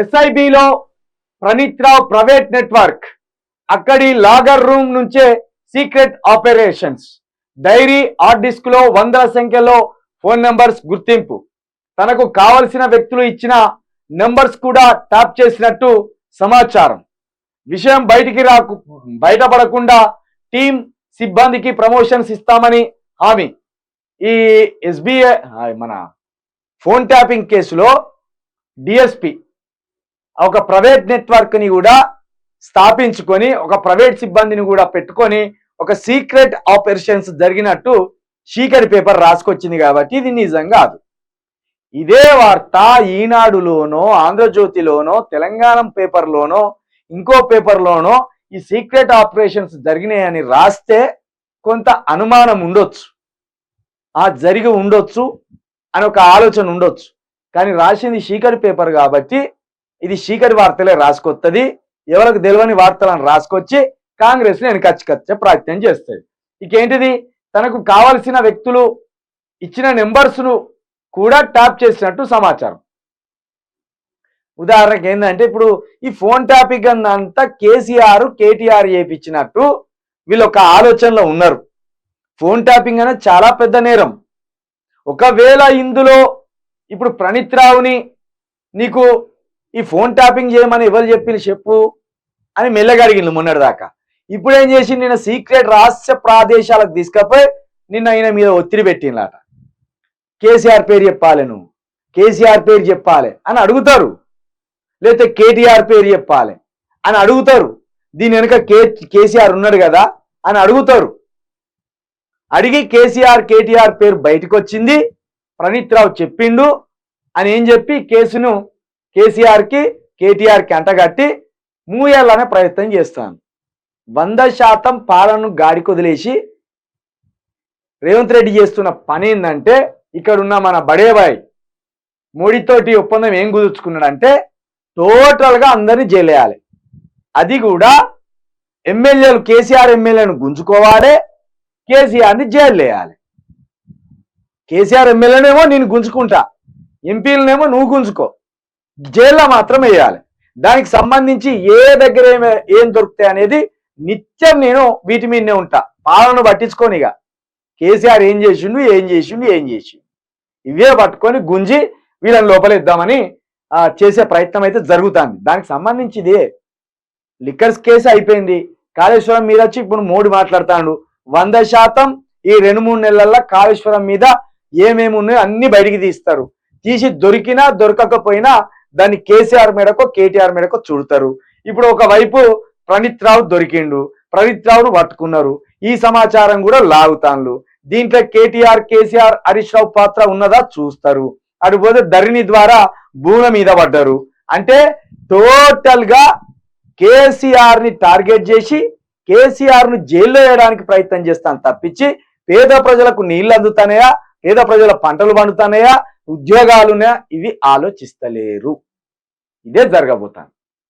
ఎస్ఐబిలో Praneeth Rao private network. అక్కడి logger room నుంచే secret operations. Diary hard డిస్క్లో వందల సంఖ్యలో ఫోన్ నెంబర్స్ గుర్తింపు. తనకు కావలసిన వ్యక్తులు ఇచ్చిన నెంబర్స్ కూడా ట్యాప్ చేసినట్టు సమాచారం. విషయం బయటికి రాకు బయటపడకుండా టీం సిబ్బందికి ప్రమోషన్స్ ఇస్తామని హామీ. ఈ ఎస్బీఐ మన ఫోన్ ట్యాపింగ్ కేసులో డిఎస్పి ఒక ప్రైవేట్ నెట్వర్క్ని కూడా స్థాపించుకొని ఒక ప్రైవేట్ సిబ్బందిని కూడా పెట్టుకొని ఒక సీక్రెట్ ఆపరేషన్స్ జరిగినట్టు చీకటి పేపర్ రాసుకొచ్చింది కాబట్టి ఇది నిజం కాదు. ఇదే వార్త ఈనాడులోనో ఆంధ్రజ్యోతిలోనో తెలంగాణ పేపర్లోనో ఇంకో పేపర్లోనో ఈ సీక్రెట్ ఆపరేషన్స్ జరిగినాయని రాస్తే కొంత అనుమానం ఉండొచ్చు. ఆ జరిగి ఉండొచ్చు అని ఒక ఆలోచన ఉండొచ్చు. కానీ రాసింది చీకటి పేపర్ కాబట్టి ఇది చీకటి వార్తలే రాసుకొస్తుంది ఎవరికి తెలియని వార్తలను రాసుకొచ్చి కాంగ్రెస్ నేను వెనకచ్చుకొచ్చే ప్రయత్నం చేస్తుంది. ఇకేంటిది? తనకు కావలసిన వ్యక్తులు ఇచ్చిన నెంబర్స్ను కూడా ట్యాప్ చేసినట్టు సమాచారం. ఉదాహరణకి ఏంటంటే ఇప్పుడు ఈ ఫోన్ ట్యాపింగ్ అంతా కేసీఆర్ కేటీఆర్ చేయించినట్టు వీళ్ళు ఒక ఆలోచనలో ఉన్నారు. ఫోన్ ట్యాపింగ్ అనేది చాలా పెద్ద నేరం. ఒకవేళ ఇందులో ఇప్పుడు ప్రణీత్ రావుని నీకు ఈ ఫోన్ ట్యాపింగ్ చేయమని ఎవరు చెప్పిన చెప్పు అని మెల్లగా అడిగిన మొన్నటి దాకా. ఇప్పుడు ఏం చేసి నిన్న సీక్రెట్ రహస్య ప్రాదేశాలకు తీసుకపోయి నిన్న ఆయన మీద ఒత్తిడి పెట్టిందట కేసీఆర్ పేరు చెప్పాలి నువ్వు. కేసీఆర్ పేరు చెప్పాలి అని అడుగుతారు. లేకపోతే కేటీఆర్ పేరు చెప్పాలి అని అడుగుతారు. దీని వెనుక కే కేసీఆర్ ఉన్నాడు కదా అని అడుగుతారు. అడిగి కేసీఆర్ కేటీఆర్ పేరు బయటకు వచ్చింది ప్రణీత్ రావు చెప్పిండు. అని ఏం చెప్పి కేసును కేసీఆర్కి కేటీఆర్కి అంటగట్టి మూయాలనే ప్రయత్నం చేస్తాను. వంద శాతం పాలనను గాడికొదిలేసి రేవంత్ రెడ్డి చేస్తున్న పని ఏంటంటే ఇక్కడ ఉన్న మన బడేబాయ్ మోడీతోటి ఒప్పందం ఏం కుదుర్చుకున్నాడంటే టోటల్గా అందరినీ జైలేయాలి. అది కూడా ఎమ్మెల్యేలు కేసీఆర్ ఎమ్మెల్యేను గుంజుకోవాలి కేసీఆర్ని జైలు వేయాలి కేసీఆర్ ఎమ్మెల్యేనేమో నేను గుంజుకుంటా ఎంపీలనేమో నువ్వు గుంజుకో. జైల్లో మాత్రం వేయాలి. దానికి సంబంధించి ఏ దగ్గర ఏమి ఏం దొరుకుతాయి అనేది నిత్యం నేను వీటి మీదనే ఉంటా. పాలన పట్టించుకొని ఇక. కేసీఆర్ ఏం చేసిండు ఏం చేసిండు ఏం చేసిండు. ఇవే పట్టుకొని గుంజి వీళ్ళని లోపలేద్దామని ఆ, చేసే ప్రయత్నం అయితే జరుగుతుంది. దానికి సంబంధించిదే. లిక్కర్స్ కేసు అయిపోయింది. కాళేశ్వరం మీద వచ్చి ఇప్పుడు మోడీ మాట్లాడుతాడు. వంద శాతం ఈ రెండు మూడు నెలల్లో కాళేశ్వరం మీద ఏమేమి ఉన్నాయో అన్ని బయటికి తీస్తారు. తీసి దొరికినా దొరకకపోయినా దాన్ని కేసీఆర్ మేడకో కేటీఆర్ మేడకో చూడతారు. ఇప్పుడు ఒకవైపు ప్రణీత్ రావు దొరికిండు ప్రణీత్ రావును పట్టుకున్నారు. ఈ సమాచారం కూడా లాగుతాన్లు. దీంట్లో కేటీఆర్ కేసీఆర్ హరీష్ రావు పాత్ర ఉన్నదా చూస్తారు. అటుపోతే ధరణి ద్వారా భూమి మీద పడ్డారు. అంటే టోటల్గా కేసీఆర్ని టార్గెట్ చేసి కేసీఆర్ను జైల్లో వేయడానికి ప్రయత్నం చేస్తాను తప్పించి పేద ప్రజలకు నీళ్ళు అందుతానయా పేద ప్రజల పంటలు పండుతానయా ఉద్యోగాలున ఇవి ఆలోచిస్తలేరు. ఇదే జరగబోతాను